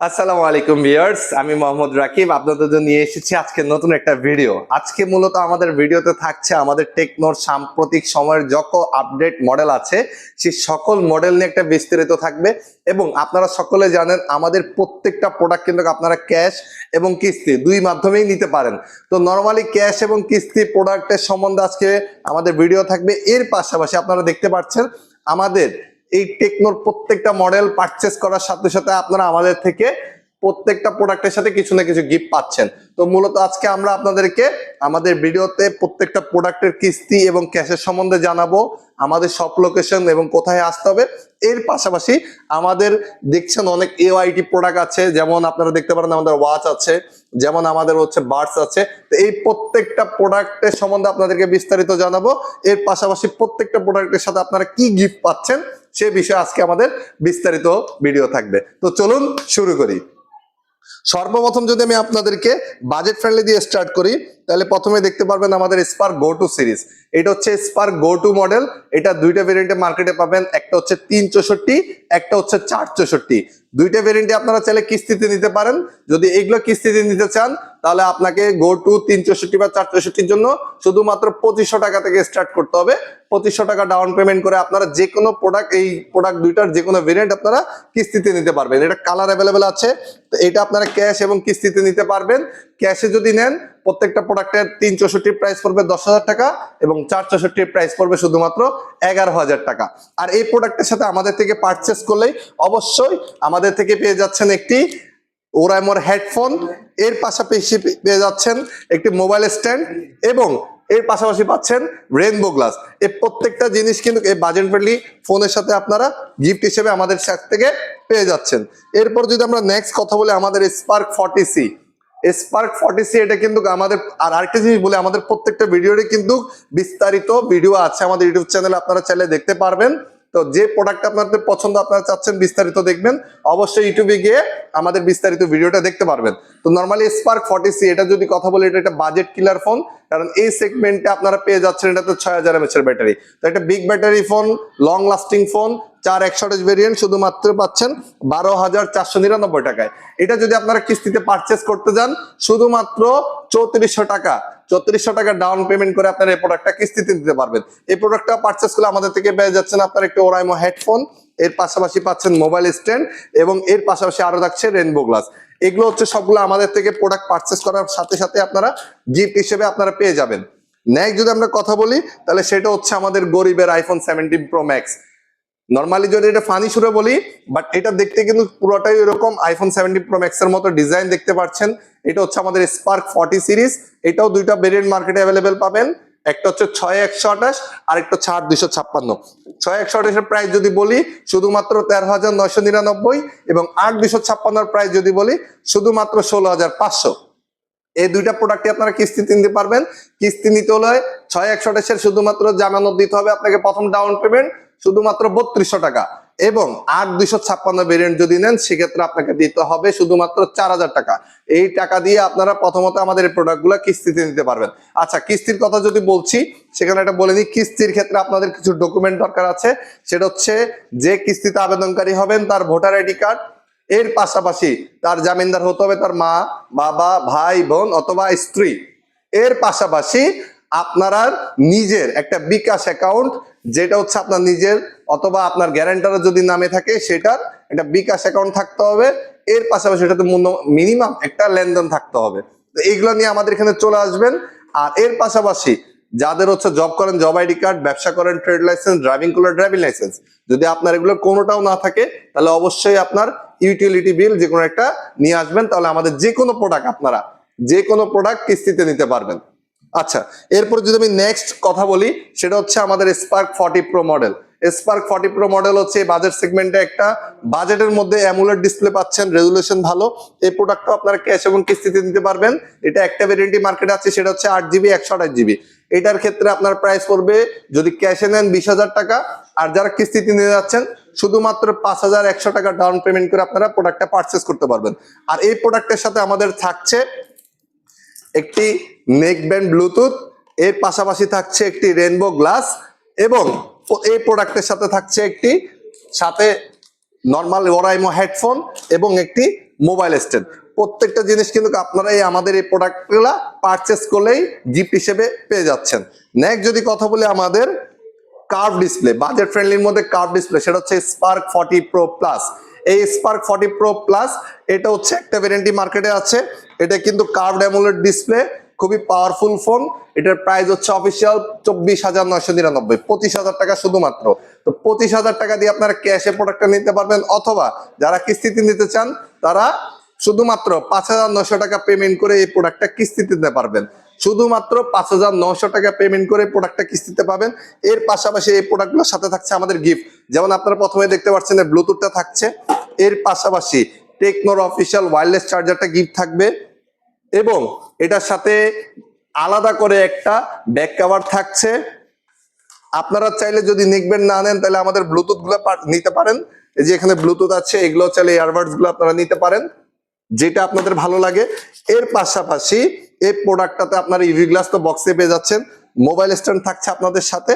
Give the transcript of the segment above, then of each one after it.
আসসালামু আলাইকুম ভিউয়ার্স, আমি মোহাম্মদ রাকিব। আপনাদের জন্য নিয়ে এসেছি আজকে নতুন একটা ভিডিও। আজকে মূলত আমাদের ভিডিওতে থাকছে আমাদের টেকনোর সাম্প্রতিক সময়ের যত আপডেট মডেল আছে, সেই সকল মডেল নিয়ে একটা বিস্তারিত থাকবে এবং আপনারা সকলে জানেন আমাদের প্রত্যেকটা প্রোডাক্ট কিন্তু আপনারা ক্যাশ এবং কিস্তি দুই মাধ্যমেই নিতে পারেন। তো নর্মালি ক্যাশ এবং কিস্তি প্রোডাক্টের সম্বন্ধে আজকে আমাদের ভিডিও থাকবে। এর পাশাপাশি আপনারা দেখতে পাচ্ছেন আমাদের এই টেকনোর প্রত্যেকটা মডেল পারচেস করার সাথে সাথে আপনারা আমাদের থেকে প্রত্যেকটা প্রোডাক্টের সাথে কিছু না কিছু গিফট পাচ্ছেন। তো মূলত আজকে আমরা আপনাদেরকে আমাদের ভিডিওতে প্রত্যেকটা প্রোডাক্টের কিস্তি এবং ক্যাশের সম্বন্ধে জানাব, আমাদের সব লোকেশন এবং কোথায় আসতে হবে। এর পাশাপাশি আমাদের দেখছেন অনেক এআইটি প্রোডাক্ট আছে, যেমন আপনারা দেখতে পারেন আমাদের ওয়াচ আছে, যেমন আমাদের হচ্ছে বার্ডস আছে। তো এই প্রত্যেকটা প্রোডাক্টের সম্বন্ধে আপনাদেরকে বিস্তারিত জানাব। এর পাশাপাশি প্রত্যেকটা প্রোডাক্টের সাথে আপনারা কি গিফট পাচ্ছেন, সে বিষয়ে আজকে আমাদের বিস্তারিত ভিডিও থাকবে। তো চলুন শুরু করি। সর্বপ্রথম যদি আমি আপনাদেরকে বাজেট ফ্রেন্ডলি দিয়ে স্টার্ট করি, তাহলে প্রথমে দেখতে পারবেন আমাদের স্পার্ক গো টু সিরিজ এটা হচ্ছে স্পার্ক গো টু মডেল এটা দুইটা ভেরিয়েন্টে মার্কেটে পাবেন। একটা হচ্ছে তিন চৌষট্টি, একটা হচ্ছে চার চৌষট্টি। দুইটা ভেরিয়েন্টে আপনারা চাইলে কিস্তিতে নিতে পারেন। যদি এগুলো কিস্তিতে নিতে চান, তাহলে আপনাকে গো টু তিন চৌষট্টি বা চার চৌষট্টির জন্য শুধুমাত্র পঁচিশশো টাকা থেকে স্টার্ট করতে হবে। পঁচিশশো টাকা ডাউন পেমেন্ট করে আপনারা যে কোনো প্রোডাক্ট এই প্রোডাক্ট দুইটার যে কোনো ভেরিয়েন্ট আপনারা কিস্তিতে নিতে পারবেন। এটা কালার অ্যাভেলেবেল আছে। তো এটা আপনারা ক্যাশ এবং কিস্তিতে নিতে পারবেন। ক্যাশে যদি নেন, প্রত্যেকটা প্রোডাক্টের তিন চৌষট্টির প্রাইস পড়বে দশ হাজার টাকা এবং চার চৌষট্টির প্রাইস পড়বে শুধুমাত্র এগারো হাজার টাকা। আর এই প্রোডাক্টের সাথে আমাদের থেকে পারচেস করলেই অবশ্যই আমাদের থেকে পেয়ে যাচ্ছেন একটি ওরাইমোর হেডফোন এর পাশাপাশি পেয়ে যাচ্ছেন একটি মোবাইল স্ট্যান্ড এবং এর পাশাপাশি পাচ্ছেন রেনবো গ্লাস এই প্রত্যেকটা জিনিস কিন্তু এই বাজেট ফ্রেন্ডলি ফোনের সাথে আপনারা গিফট হিসেবে আমাদের থেকে পেয়ে যাচ্ছেন। এরপর যদি আমরা নেক্সট কথা বলি আমাদের Spark forty C Spark forty C এটা কিন্তু আমাদের, আর আরেকটা জিনিস বলে, আমাদের প্রত্যেকটা ভিডিওরই কিন্তু বিস্তারিত ভিডিও আছে আমাদের ইউটিউব চ্যানেলে আপনারা চাইলে দেখতে পারবেন। তো যে প্রোডাক্ট আপনাদের পছন্দ, আপনারা চাচ্ছেন বিস্তারিত দেখবেন। অবশ্যই ইউটিউবে গিয়ে আমাদের বিস্তারিত ভিডিওটা দেখতে পারবেন। তো নর্মালি স্পার্ক ফর্টি সি এটা যদি কথা বলি, এটা একটা বাজেট কিলার ফোন কারণ এই সেগমেন্টে আপনারা পেয়ে যাচ্ছেন, এটা তো ছয় হাজার এমএচের ব্যাটারি তো একটা big battery phone long lasting phone চার একশো ভেরিয়েন্ট শুধুমাত্র পাচ্ছেন বারো হাজার চারশো নিরানব্বই টাকায়। এটা যদি আপনারা কিস্তিতে পারচেস করতে যান, শুধুমাত্র চৌত্রিশশো টাকা। চৌত্রিশশো টাকা ডাউন পেমেন্ট করে আপনার এই প্রোডাক্টটা কিস্তিতে দিতে পারবেন। এই প্রোডাক্টটা পারচেস করলে আমাদের থেকে পেয়ে যাচ্ছেন আপনার একটি ওরাইমো হেডফোন এর পাশাপাশি পাচ্ছেন মোবাইল স্ট্যান্ড এবং এর পাশাপাশি আরও থাকছে রেনবো গ্লাস এগুলো হচ্ছে সবগুলো আমাদের থেকে প্রোডাক্ট পারচেস করার সাথে সাথে আপনারা গিফট হিসেবে আপনারা পেয়ে যাবেন। নেক্সট যদি আমরা কথা বলি, তাহলে সেটা হচ্ছে আমাদের গরিবের iPhone seventeen Pro Max normally যদি এটা ফানি সুরে বলি বাট এটা দেখতে কিন্তু পুরোটাই এরকম আইফোন সেভেন্টি প্রো ম্যাক্স এর মতো ডিজাইন দেখতে পাচ্ছেন। এটা হচ্ছে আমাদের স্পার্ক ফর্টি সিরিজ এটাও দুইটা ভেরিয়েন্ট মার্কেটে অ্যাভেলেবেল পাবেন। একটা হচ্ছে ছয় একশো আঠাশ আর একটা হচ্ছে আট দুইশো ছাপ্পান্ন। ছয় একশো আঠাশের প্রাইস যদি বলি, শুধুমাত্র তেরো হাজার নয়শো নিরানব্বই এবং আট দুইশো ছাপ্পান্নর প্রাইস যদি বলি, শুধুমাত্র ষোলো হাজার পাঁচশো। এই দুইটা প্রোডাক্টই আপনারা কিস্তিতে নিতে পারবেন। কিস্তি নিতে হলে ছয় একশো আঠাশের শুধুমাত্র জামানত দিতে হবে, আপনাকে প্রথম ডাউন পেমেন্ট শুধুমাত্র বত্রিশশো টাকা। এবং আট দুইশো ছাপ্পান্ন ভেরিয়েন্ট যদি নেন, সেক্ষেত্রে আপনাকে দিতে হবে শুধুমাত্র চার হাজার টাকা। এই টাকা দিয়ে আপনারা প্রথমত আমাদের এই প্রোডাক্টগুলো কিস্তিতে নিতে পারবেন। আচ্ছা কিস্তির কথা যদি বলছি, সেখানে এটা বলে নিই কিস্তির ক্ষেত্রে আপনাদের কিছু ডকুমেন্ট দরকার আছে। সেটা হচ্ছে, যে কিস্তিতে আবেদনকারী হবেন তার ভোটার আইডি কার্ড, এর পাশাপাশি তার জামিনদার হতে হবে তার মা, বাবা, ভাই, বোন অথবা স্ত্রী। এর পাশাপাশি আপনারা নিজের একটা বিকাশ অ্যাকাউন্ট যেটা হচ্ছে আপনার নিজের, অথবা আপনার গ্যারেন্টারের যদি নামে থাকে, সেটার একটা বিকাশ অ্যাকাউন্ট থাকতে হবে। এর পাশাপাশি এটাতে মিনিমাম একটা লেনদেন থাকতে হবে। তো এইগুলো নিয়ে আমাদের এখানে চলে আসবেন। আর এর পাশাপাশি যাদের হচ্ছে জব করেন জব আইডি কার্ড ব্যবসা করেন ট্রেড লাইসেন্স ড্রাইভিং করলে ড্রাইভিং লাইসেন্স যদি আপনার এগুলো কোনোটাও না থাকে, তাহলে অবশ্যই আপনার ইউটিলিটি বিল যে কোনো একটা নিয়ে আসবেন। তাহলে আমাদের যে কোনো প্রোডাক্ট আপনারা যে কোনো প্রোডাক্ট কিস্তিতে নিতে পারবেন। আচ্ছা এরপর যদি আমি নেক্সট কথা বলি, সেটা হচ্ছে আমাদের Spark forty Pro model Spark forty Pro model হচ্ছে বাজেট সেগমেন্টে একটা। বাজেটের মধ্যে অ্যামুলেট ডিসপ্লে পাচ্ছেন রেজুলেশন ভালো। এই প্রোডাক্টটা আপনারা ক্যাশ এবং কিস্তিতে নিতে পারবেন। এটা একটা ভেরিয়েন্টি মার্কেটে আছে, সেটা হচ্ছে আট জিবি একশো আঠাশ জিবি এটার ক্ষেত্রে আপনার প্রাইস পড়বে, যদি ক্যাশে নেন বিশ হাজার টাকা। আর যারা কিস্তিতে নিয়ে যাচ্ছেন, শুধুমাত্র পাঁচ হাজার একশো টাকা ডাউন পেমেন্ট করে আপনারা প্রোডাক্টটা পারচেস করতে পারবেন। আর এই প্রোডাক্টের সাথে আমাদের থাকছে একটি নেক ব্যান্ড ব্লুটুথ, এর পাশাপাশি থাকছে একটি রেনবো গ্লাস এবং এই প্রোডাক্টের সাথে থাকছে একটি, সাথে নর্মাল ওরাইমো হেডফোন এবং একটি মোবাইল স্ট্যান্ড। প্রত্যেকটা জিনিস কিন্তু আপনারা এই আমাদের এই প্রোডাক্টগুলো পারচেস করলেই গিফট হিসেবে পেয়ে যাচ্ছেন। নেক্সট যদি কথা বলি আমাদের কার্ভ ডিসপ্লে বাজেট ফ্রেন্ডলির মধ্যে কার্ভ ডিসপ্লে সেটা হচ্ছে স্পার্ক ফর্টি প্রো প্লাস এই স্পার্ক ফর্টি প্রো প্লাস এটা হচ্ছে একটা ভ্যারেন্টি মার্কেটে আছে। এটা কিন্তু কার্ভ অ্যামোলেড ডিসপ্লে খুবই পাওয়ারফুল ফোন এটার প্রাইস হচ্ছে অফিসিয়াল চব্বিশ হাজার নয়শো নিরানব্বই, পঁচিশ হাজার টাকা শুধুমাত্র। তো পঁচিশ হাজার টাকা দিয়ে আপনারা ক্যাশে প্রোডাক্টটা নিতে পারবেন, অথবা যারা কিস্তিতে নিতে চান, তারা শুধুমাত্র পাঁচ হাজার নশো টাকা পেমেন্ট করে এই প্রোডাক্টটা কিস্তিতে নিতে পারবেন। শুধুমাত্র পাঁচ হাজার নশো টাকা পেমেন্ট করে প্রোডাক্টটা কিস্তিতে পাবেন। এর পাশাপাশি এই প্রোডাক্টগুলোর সাথে থাকছে আমাদের গিফট যেমন আপনারা প্রথমে দেখতে পাচ্ছেন ব্লুটুথটা থাকছে। এর পাশাপাশি টেকনোর অফিসিয়াল ওয়্যারলেস চার্জারটা গিফট থাকবে। এবং এটার সাথে আলাদা করে একটা ব্যাক কাভার থাকছে। আপনারা চাইলে যদি নিকবেন না নেন, তাহলে আমাদের ব্লুটুথগুলো নিতে পারেন। এই যে এখানে ব্লুটুথ আছে, এগুলো চাইলে ইয়ারবাডসগুলো আপনারা নিতে পারেন। যেটা আপনাদের ভালো লাগে। এর পাশাপাশি এই প্রোডাক্টটাতে আপনারা ইভি গ্লাস তো বক্সে পেয়ে যাচ্ছেন। মোবাইল স্ট্যান্ড থাকছে আপনাদের সাথে।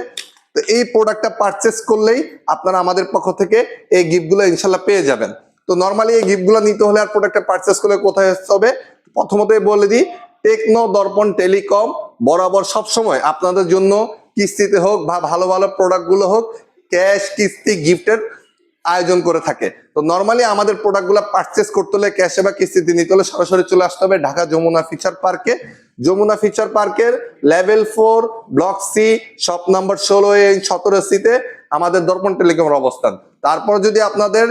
তো এই প্রোডাক্টটা পারচেস করলেই আপনারা আমাদের পক্ষ থেকে এই গিফটগুলো ইনশাল্লাহ পেয়ে যাবেন। তো নর্মালি এই গিফটগুলো নিতে হলে আর প্রোডাক্টটা পারচেস করলে কোথায় আসতে হবে? প্রথমতই বলে দিই টেকনো দর্পণ টেলিকম বরাবর সব সময় আপনাদের জন্য কিস্তিতে হোক বা ভালো ভালো প্রোডাক্টগুলো হোক ক্যাশ কিস্তি গিফটের আয়োজন করে থাকে। তো নর্মালি আমাদের প্রোডাক্টগুলো পারচেস করতে হলে ক্যাশে বা কিস্তিতে নিতে হলে সরাসরি চলে আসতে হবে ঢাকা যমুনা ফিচার পার্কে যমুনা ফিচার পার্কের level four block C shop number ষোলো এই সতেরো সিতে আমাদের দর্পণ টেলিকমের অবস্থান। তারপর যদি আপনাদের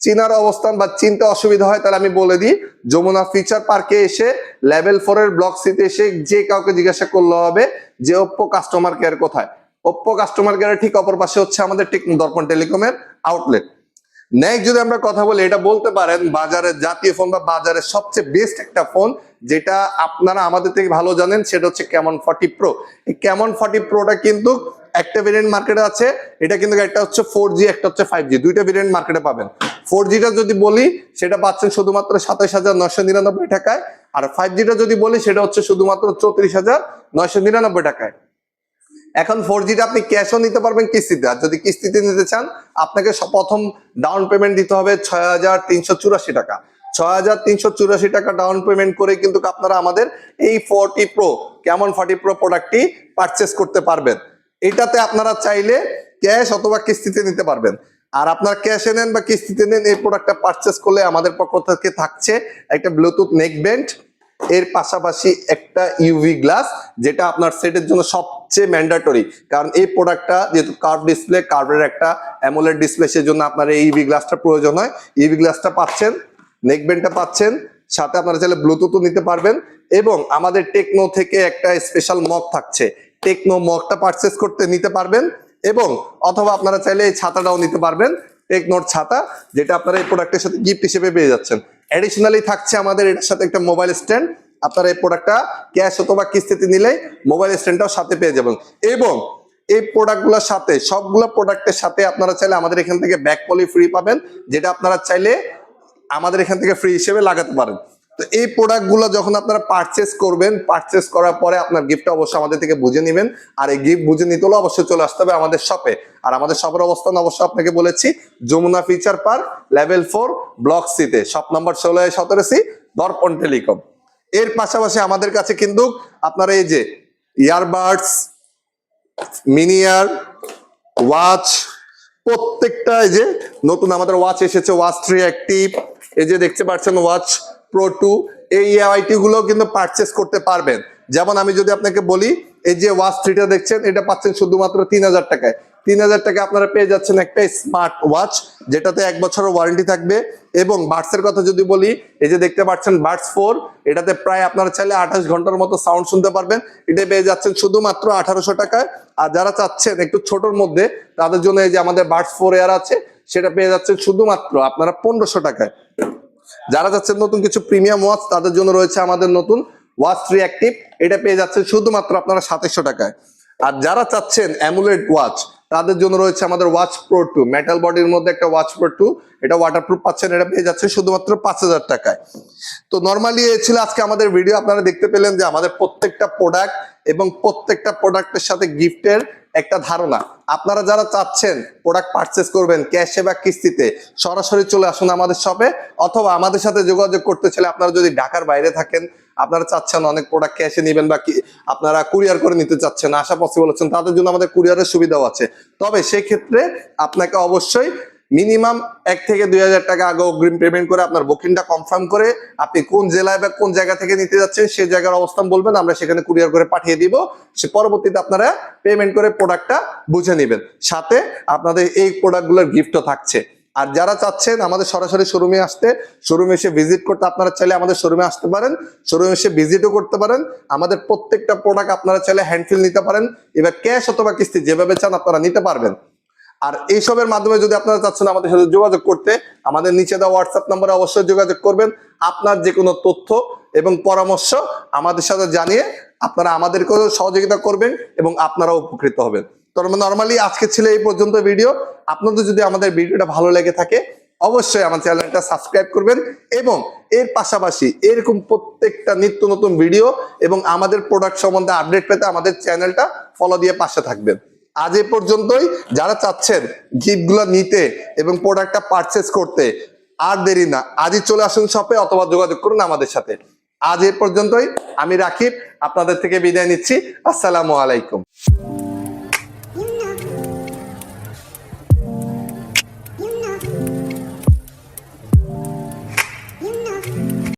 চিনার অবস্থান বা চিনতে অসুবিধা হয়, তাহলে আমি বলে দিই, যমুনা ফিচার পার্কে এসে লেভেল ফোর এর ব্লক সিতে এসে যে কাউকে জিজ্ঞাসা করলে হবে যে ওপ্পো কাস্টমার কেয়ার কোথায়? ওপ্পো কাস্টমার কেয়ারের ঠিক অপর পাশে হচ্ছে আমাদের টেক দর্পণ টেলিকমের আউটলেট নেক্সট যদি আমরা কথা বলি, এটা বলতে পারেন বাজারের জাতীয় ফোন বা বাজারের সবচেয়ে বেস্ট একটা ফোন যেটা আপনারা আমাদের থেকে ভালো জানেন, সেটা হচ্ছে ক্যামন ফর্টি প্রো এই ক্যামন ফর্টি প্রোটা কিন্তু একটা ভেরিয়েন্ট মার্কেটে আছে, এটা কিন্তু একটা হচ্ছে ফোর জি একটা হচ্ছে ফাইভ জি দুইটা ভেরিয়েন্ট মার্কেটে পাবেন। ফোর জিটা যদি বলি, সেটা পাচ্ছেন শুধুমাত্র সাতাশ হাজার নয়শো নিরানব্বই টাকায়, আর ফাইভ জিটা যদি বলি, সেটা হচ্ছে শুধুমাত্র চৌত্রিশ হাজার নয়শো নিরানব্বই টাকায়। এখন ফোর জিটা আপনি ক্যাশও নিতে পারবেন, কিস্তিতে। আর যদি কিস্তিতে নিতে চান, আপনাকে প্রথম ডাউন পেমেন্ট দিতে হবে ছয় হাজার তিনশো চুরাশি টাকা। ছয় হাজার তিনশো চুরাশি টাকা ডাউন পেমেন্ট করে কিন্তু আপনারা আমাদের এই ফোরটি প্রো কেমন ফর্টি প্রো প্রোডাক্টটি পারচেস করতে পারবেন। এটাতে আপনারা চাইলে ক্যাশ অথবা কিস্তিতে নিতে পারবেন। আর আপনার ক্যাশে নেন বা কিস্তিতে নেন, এই প্রোডাক্টটা পারচেস করলে আমাদের পক্ষ থেকে থাকছে একটা ব্লুটুথ নেক বেন্ড এর পাশাপাশি একটা ইউভি গ্লাস যেটা আপনার সেটের জন্য সবচেয়ে ম্যান্ডাটরি কারণ এই প্রোডাক্টটা যেহেতু কার্ভ ডিসপ্লে কার্ভের একটা অ্যামোলেড ডিসপ্লে সেজন্য আপনার এই ইউভি গ্লাসটা প্রয়োজন হয়। ইউভি গ্লাসটা পাচ্ছেন নেকবেন্ডটা পাচ্ছেন, সাথে আপনারা চাইলে ব্লুটুথও নিতে পারবেন। এবং আমাদের টেকনো থেকে একটা স্পেশাল মগ থাকছে। টেকনো মগটা পারচেস করতে নিতে পারবেন এবং অথবা আপনারা চাইলে এই ছাতাটাও নিতে পারবেন। টেকনোর ছাতা, যেটা আপনারা এই প্রোডাক্টের সাথে গিফট হিসেবে পেয়ে যাচ্ছেন। অ্যাডিশনালি থাকছে আমাদের এটার সাথে একটা মোবাইল স্ট্যান্ড আপনারা এই প্রোডাক্টটা ক্যাশ অথবা কিস্তিতে নিলে মোবাইল স্ট্যান্ডটাও সাথে পেয়ে যাবেন। এবং এই প্রোডাক্টগুলোর সাথে, সবগুলো প্রোডাক্টের সাথে আপনারা চাইলে আমাদের এখান থেকে ব্যাক পলি ফ্রি পাবেন, যেটা আপনারা চাইলে আমাদের এখান থেকে ফ্রি হিসেবে লাগাতে পারেন। তো এই প্রোডাক্টগুলো যখন আপনারা পারচেস করবেন পারচেস করার পরে আপনার গিফটটা অবশ্যই আমাদের থেকে বুঝে নেবেন। আর এই গিফট বুঝে নিতে হলে অবশ্যই চলে আসতে হবে আমাদের শপে আর আমাদের শপের অবস্থান অবশ্যই আপনাকে বলেছি, Jamuna Future Park level four block সিতে শপ নাম্বার ষোলো সতেরো সি দর্পণ টেলিকম এর পাশাপাশি আমাদের কাছে কিন্তু আপনারা এই যে ইয়ারবাডস মিনিয়ার ওয়াচ প্রত্যেকটা এই যে নতুন আমাদের ওয়াচ এসেছে ওয়াচ থ্রি অ্যাক্টিভ এই যে দেখতে পাচ্ছেন ওয়াচ প্রো টু এই আইটি গুলো কিন্তু পারচেস করতে পারবেন। যেমন আমি যদি আপনাকে বলি, এই যে ওয়াচ থ্রিটা দেখছেন, এটা পাচ্ছেন শুধুমাত্র তিন হাজার টাকায়। তিন হাজার টাকা আপনারা পেয়ে যাচ্ছেন একটা স্মার্ট ওয়াচ যেটাতে এক বছরের ওয়ারেন্টি থাকবে। এবং বার্ডসের কথা যদি বলি, এই যে দেখতে পাচ্ছেন বার্ডস ফোর এটাতে প্রায় আপনারা চাইলে আঠাশ ঘণ্টার মতো সাউন্ড শুনতে পারবেন। এটা পেয়ে যাচ্ছেন শুধুমাত্র আঠারোশো টাকায়। আর যারা চাচ্ছেন একটু ছোটর মধ্যে, তাদের জন্য এই যে আমাদের বার্ডস ফোর এয়ার আছে, সেটা পেয়ে যাচ্ছেন শুধুমাত্র আপনারা পনেরোশো টাকায়। যারা যাচ্ছেন নতুন কিছু প্রিমিয়াম ওয়াচ, তাদের জন্য রয়েছে আমাদের নতুন ওয়াচ থ্রি অ্যাক্টিভ এটা পেয়ে যাচ্ছেন শুধুমাত্র আপনারা সাতাশশো টাকায়। আর যারা চাচ্ছেন অ্যামুলেট ওয়াচ তাদের জন্য রয়েছে আমাদের ওয়াচ প্রো টু মেটাল বডির মধ্যে একটা ওয়াচ প্রো টু এটা ওয়াটারপ্রুফ পাচ্ছেন, এটা পেয়ে যাচ্ছে শুধুমাত্র পাঁচ হাজার টাকায়। তো নর্মালি এ ছিল আজকে আমাদের ভিডিও আপনারা দেখতে পেলেন যে আমাদের প্রত্যেকটা প্রোডাক্ট এবং প্রত্যেকটা প্রোডাক্টের সাথে গিফটের একটা ধারণা। আপনারা যারা চাচ্ছেন প্রোডাক্ট পারচেস করবেন ক্যাশে বা কিস্তিতে, সরাসরি চলে আসুন আমাদের শপে অথবা আমাদের সাথে যোগাযোগ করতে চাইলে আপনারা যদি ঢাকার বাইরে থাকেন, আপনারা চাচ্ছেন অনেক প্রোডাক্ট ক্যাশে নেবেন বা আপনারা কুরিয়ার করে নিতে চাচ্ছেন আশা পসিবল হচ্ছেন তাদের জন্য আমাদের কুরিয়ারের সুবিধাও আছে। তবে সেক্ষেত্রে আপনাকে অবশ্যই মিনিমাম এক থেকে দুই হাজার টাকা আগে অগ্রিম পেমেন্ট করে আপনার বুকিংটা কনফার্ম করে আপনি কোন জেলায় বা কোন জায়গা থেকে নিতে যাচ্ছেন সেই জায়গার অবস্থান বলবেন, আমরা সেখানে কুরিয়ার করে পাঠিয়ে দিব। সে পরবর্তীতে আপনারা পেমেন্ট করে প্রোডাক্টটা বুঝে নেবেন। সাথে আপনাদের এই প্রোডাক্টগুলোর গিফটও থাকছে। আর যারা চাচ্ছেন আমাদের সরাসরি শোরুমে আসতে শোরুমে এসে ভিজিট করতে আপনারা চাইলে আমাদের শোরুমে আসতে পারেন শোরুমে এসে ভিজিটও করতে পারেন। আমাদের প্রত্যেকটা প্রোডাক্ট আপনারা চাইলে হ্যান্ডফিল নিতে পারেন, এবার ক্যাশ অথবা কিস্তি যেভাবে চান আপনারা নিতে পারবেন। আর এইসবের মাধ্যমে যদি আপনারা চাচ্ছেন আমাদের সাথে যোগাযোগ করতে, আমাদের নিচে দেওয়া হোয়াটসঅ্যাপ নম্বরে অবশ্যই যোগাযোগ করবেন। আপনার যে কোনো তথ্য এবং পরামর্শ আমাদের সাথে জানিয়ে আপনারা আমাদেরকেও সহযোগিতা করবেন এবং আপনারাও উপকৃত হবেন। তো নর্মালি আজকে ছিল এই পর্যন্ত ভিডিও আপনাদের যদি আমাদের ভিডিওটা ভালো লেগে থাকে, অবশ্যই আমার চ্যানেলটা সাবস্ক্রাইব করবেন এবং এর পাশাপাশি এরকম প্রত্যেকটা নিত্য নতুন ভিডিও এবং আমাদের প্রোডাক্ট সম্বন্ধে আপডেট পেতে আমাদের চ্যানেলটা ফলো দিয়ে পাশে থাকবেন। আজ এ পর্যন্তই। যারা চাচ্ছেন গিফটগুলো নিতে এবং প্রোডাক্টটা পারচেস করতে, আর দেরি না, আজই চলে আসুন শপে অথবা যোগাযোগ করুন আমাদের সাথে। আজ এ পর্যন্তই। আমি রাকিব, আপনাদের থেকে বিদায় নিচ্ছি। আসসালামু আলাইকুম।